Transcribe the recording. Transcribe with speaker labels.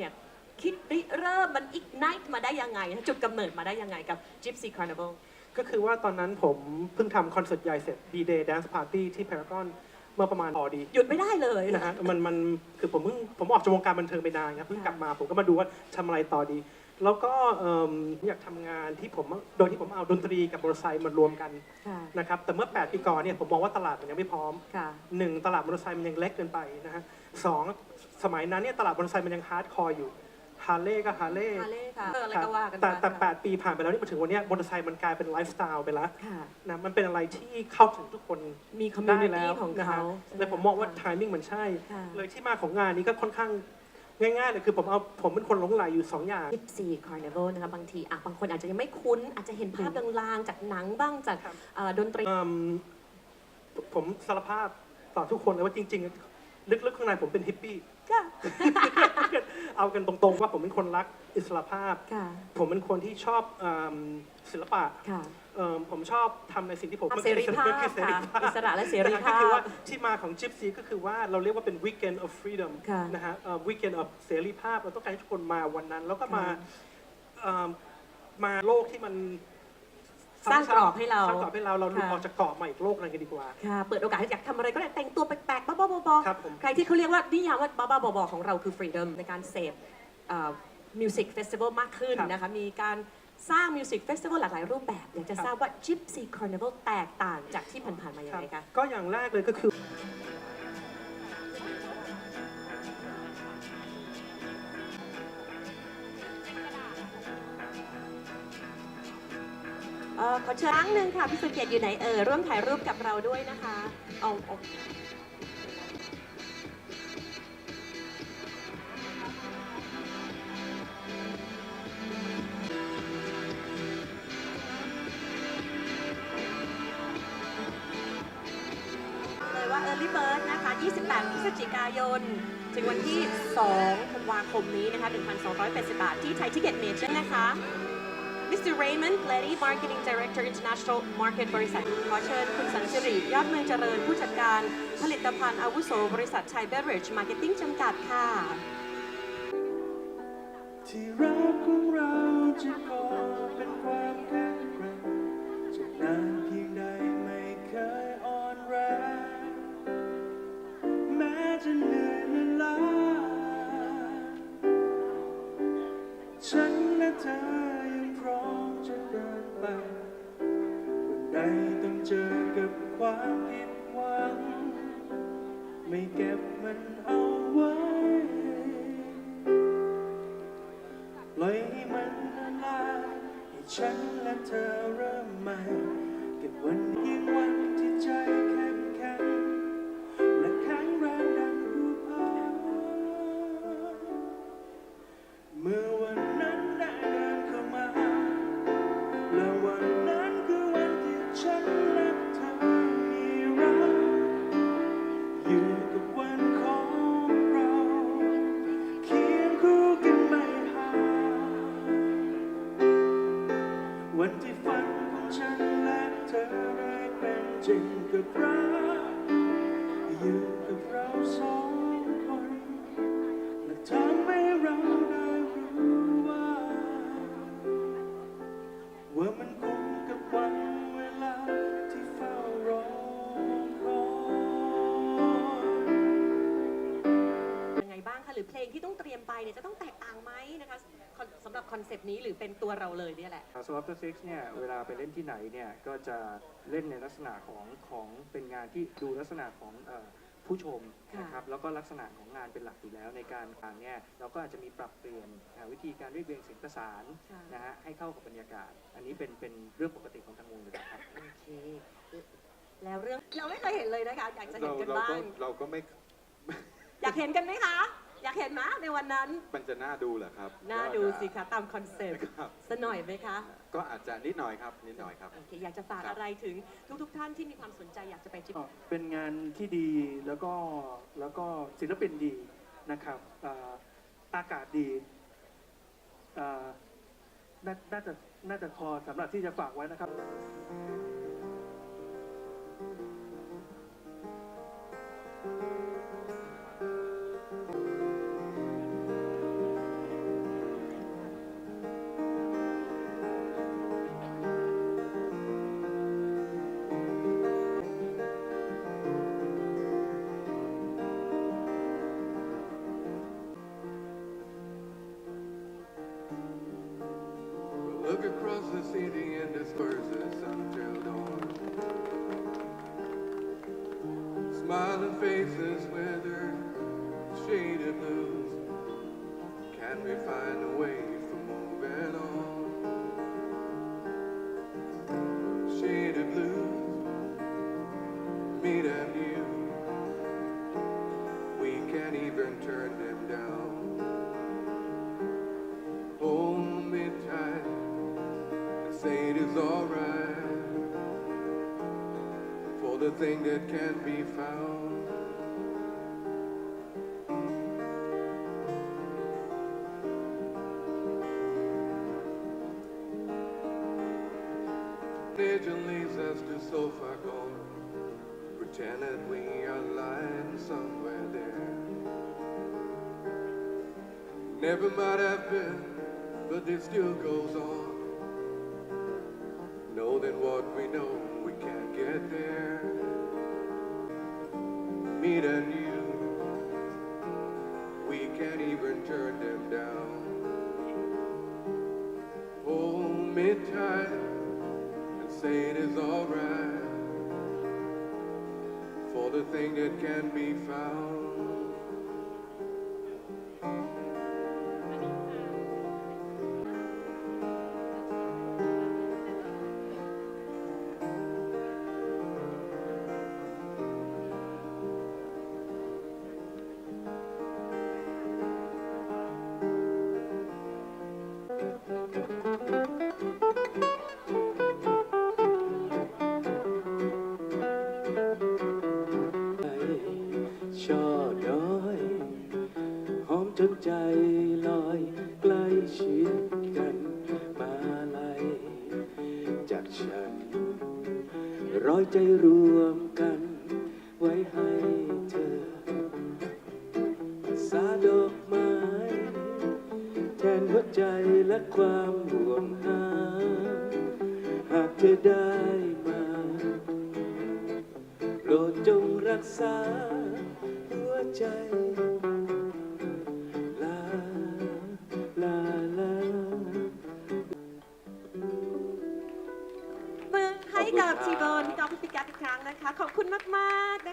Speaker 1: กี้เนี่ยคิดริเริ่มมันอีกไนท์มาได้ยังไง จุดกำเนิดมาได้ยังไงกับ Gypsy Carnival
Speaker 2: ก็คือว่าตอนนั้นผมเพิ่งทำคอนเสิร์ตใหญ่เสร็จ B-Day Dance Party ที่พารากอนเมื่อประมาณพอดี
Speaker 1: หยุดไม่ได้เลย
Speaker 2: นะฮะมันมันคือผมเพิ่งผมออกจากวงการบันเทิงไปนานครับเพิ่งกลับมาผมก็มาดูว่าทำอะไรต่อดี แล้วก็เอิ่มอยากทำงานที่ผมโดยที่ผมเอาดนตรีกับมอเตอร์ไซค์มารวมกัน
Speaker 1: ค่ะ
Speaker 2: นะครับแต่เมื่อ 8 ปีก่อนเนี่ยผมมองว่าตลาดมันยังไม่พร้อม
Speaker 1: ค่ะ
Speaker 2: หนึ่งตลาดมอเตอร์ไซค์มันยังเล็กเกินไปนะฮะสอง สมัยนั้นเนี่ยตลาดมอเตอร์ไซค์มันยังฮาร์ดคอร์อยู่ฮาร์เลย์ก็ฮาร์เลย์
Speaker 1: ฮาเล่ค่ะเอออะไรก็ว่ากัน
Speaker 2: แต่
Speaker 1: ไป
Speaker 2: แต่
Speaker 1: ค่ะ
Speaker 2: แปดปีผ่านไปแล้วนี่มาถึงวันเนี้ยมอเตอร์ไซค์มันกลายเป็นไลฟ์สไตล์ไปแล้ว
Speaker 1: ค่ะ
Speaker 2: นะมันเป็นอะไรที่เข้าถึงทุกคน
Speaker 1: มีคอมมู
Speaker 2: ได้
Speaker 1: นิ
Speaker 2: แล้
Speaker 1: ตี้
Speaker 2: ว
Speaker 1: ของ
Speaker 2: นะ
Speaker 1: เขา
Speaker 2: ฮะ
Speaker 1: ใช่ไห
Speaker 2: เลยผมมองว่าทามมิ่งมันใช่
Speaker 1: ค่ะ
Speaker 2: เลยที่มาของงานนี้ก็ค่อนข้างง่ายๆเลยคือผมเอาผมเป็นคนหลงไหลอยู่สองอย่าง
Speaker 1: Gypsy Carnival นะคะบางทีอะบางคนอาจจะยังไม่คุ้น อาจจะเห็นภาพลางๆ จากหนังบ้างจาก
Speaker 2: ครับ
Speaker 1: เอ่อดนตรี
Speaker 2: เอิ่มผมสารภาพต่อทุกคนเลยว่าจริง ๆ ลึกๆข้างในผมเป็นฮิปปี้
Speaker 1: ค่ะ
Speaker 2: เอากันตรงๆว่าผมเป็นคนรักอิสระภาพ
Speaker 1: ค่ะ
Speaker 2: ผมเป็นคนที่ชอบเอิ่มศิลปะ
Speaker 1: ค่ะ
Speaker 2: เอิ่มผมชอบทำในสิ่งที่ผม
Speaker 1: เสรีภาพ
Speaker 2: คือเสรี
Speaker 1: ค่ะ
Speaker 2: ภาพ
Speaker 1: อิสระและเสรี
Speaker 2: นะฮะ
Speaker 1: ภา
Speaker 2: ก็คือ
Speaker 1: พ
Speaker 2: ว่าที่มาของ Gypsy ก็คือว่าเราเรียกว่าเป็น weekend of freedom
Speaker 1: ค่ะ
Speaker 2: นะฮะเอ่อ weekend of เสรีภาพเราต้องการให้ทุกคนมาวันนั้น แล้วก็มา
Speaker 1: ค่ะ
Speaker 2: เอิ่มมาโลกที่มัน
Speaker 1: สร้างกรอบให้เรา
Speaker 2: สร้างกรอบให้เราเราหลุด
Speaker 1: ค่ะ
Speaker 2: ออกจากกรอบมาอีกโลกหนึงกันดีกว่า
Speaker 1: ค่ะ เปิดโอกาสให้อยากทำอะไรก็ได้แต่งตัวแปลกๆ บ้าๆบอ
Speaker 2: ครับผม
Speaker 1: ๆใครที่เขาเรียกว่านิยามว่าบ้าๆบอๆของเราคือ freedom ในการเสพมิวสิกเฟสติวัลมากขึ้น
Speaker 2: ครับ
Speaker 1: นะคะ มีการสร้างมิวสิกเฟสติวัลหลากหลายรูปแบบอยากจะ
Speaker 2: ครับ
Speaker 1: ทราบว่า Gypsy Carnival แตกต่างจากที่ผ่านๆมายังไงคะ
Speaker 2: ก็อย่างแรกเลยก็คือ
Speaker 1: เออขอเชิญครั้งหนึ่งค่ะพี่สุเกียรติอยู่ไหนเออร่วมถ่ายรูปกับเราด้วยนะคะเอาเอาเลยว่า Early Bird นะคะ 28 พฤศจิกายน ถึงวันที่ 2 ธันวาคมนี้นะคะ 1,280 บาท ที่ไทยทิเก็ตเมเจอร์นะคะ is to Raymond Letty Marketing Director International Market บริษัทขอเชิญคุณสันสิริยอดเมืองเจริญผู้จัดการผลิตภัณฑ์อาวุโสบริษัทไทยเบเรจมาร์เก็ตติ้งจำกัดค่ะ
Speaker 3: ที่รักของเราจะ ความผิดหวัง ไม่เก็บมันเอาไว้ปล่อยให้มันละลายให้ฉันและเธอเริ่มใหม่ เก็บวันยิ่งวัน ฝันของฉันและเธอได้เป็นจริงกับรักอยู่กับเราสองคนและทำให้เราได้รู้ว่า ว่ามันคุ้มกับวันเวลาที่เฝ้ารอคอย
Speaker 1: ยังไงบ้างคะหรือเพลงที่ต้องเตรียมไปเนี่ยจะต้องแต่งไหมนะคะคอนสำหรับคอนเซปต์นี้หรือเป็นตัวเราเลยเนี่ยแหละ
Speaker 4: สำหรับ The Six เนี่ยเวลาไปเล่นที่ไหนเนี่ยก็จะเล่นในลักษณะของของเป็นงานที่ดูลักษณะของเอ่อผู้ชม
Speaker 1: ค่ะ
Speaker 4: นะครับแล้วก็ลักษณะของงานเป็นหลักอยู่แล้วในการทางเนี่ยเราก็อาจจะมีปรับเปลี่ยนอ่าวิธีการเรียบเรียงเสียงประสาน
Speaker 1: ค่ะ
Speaker 4: นะฮะให้เข้ากับบรรยากาศ อันนี้เป็นเป็นเรื่องปกติของทางวงอยู่แล้วครับ
Speaker 1: โอเค แล้วเรื่องเราไม่เคยเห็นเลยนะคะ อยากจะเห็
Speaker 5: เรา
Speaker 1: นกัน
Speaker 5: เรา
Speaker 1: บ้า
Speaker 5: ก็
Speaker 1: ง
Speaker 5: เราก็ไม่
Speaker 1: อยากเห็นกันไหมคะ อยากเห็นไหมในวันนั้น
Speaker 5: มันจะน่าดูเหรอครับ
Speaker 1: น่าดู
Speaker 5: ก็จะ
Speaker 1: สิคะตามคอนเซปต์
Speaker 5: ครับ
Speaker 1: สกหน่อยไหมคะ
Speaker 5: ก็อาจจะนิดหน่อยครับนิดหน่อยครับ
Speaker 1: โอเคอยากจะฝาก
Speaker 5: ครับ
Speaker 1: อะไรถึงทุกๆท่านที่มีความสนใจอยากจะไปจิบ
Speaker 2: ก็เป็นงานที่ดีแล้วก็แล้วก็ศิลปินดีนะครับอ่าอากาศดีอ่านาน่าจะน่าจะพอสำหรับที่จะฝากไว้นะครับ
Speaker 6: Smiling faces weathered, shaded blues. Can we find a way for moving on? Shaded blues, me the thing that can't be found. Legend leads us to so far gone, pretend that we are lying somewhere there. Never might have been, but it still goes on. Know that what we know, we can't get there. Me and you, we can't even turn them down. Hold me tight and say it is alright for the thing that can be found.
Speaker 3: ช่อน้อยหอมจนใจลอยใกล้ชิดกันมาไลยจากฉัน ร้อยใจรวมกัน ไว้ให้เธอ สาดอกไม้ แทนหัวใจและความห่วงหา หากเธอได้มาโปรดจงรักษา ใจลาลาลา
Speaker 1: มือให้กับจีบอนกับพี่กัดอีกครั้งนะคะ ขอบคุณมาก ๆ นะคะ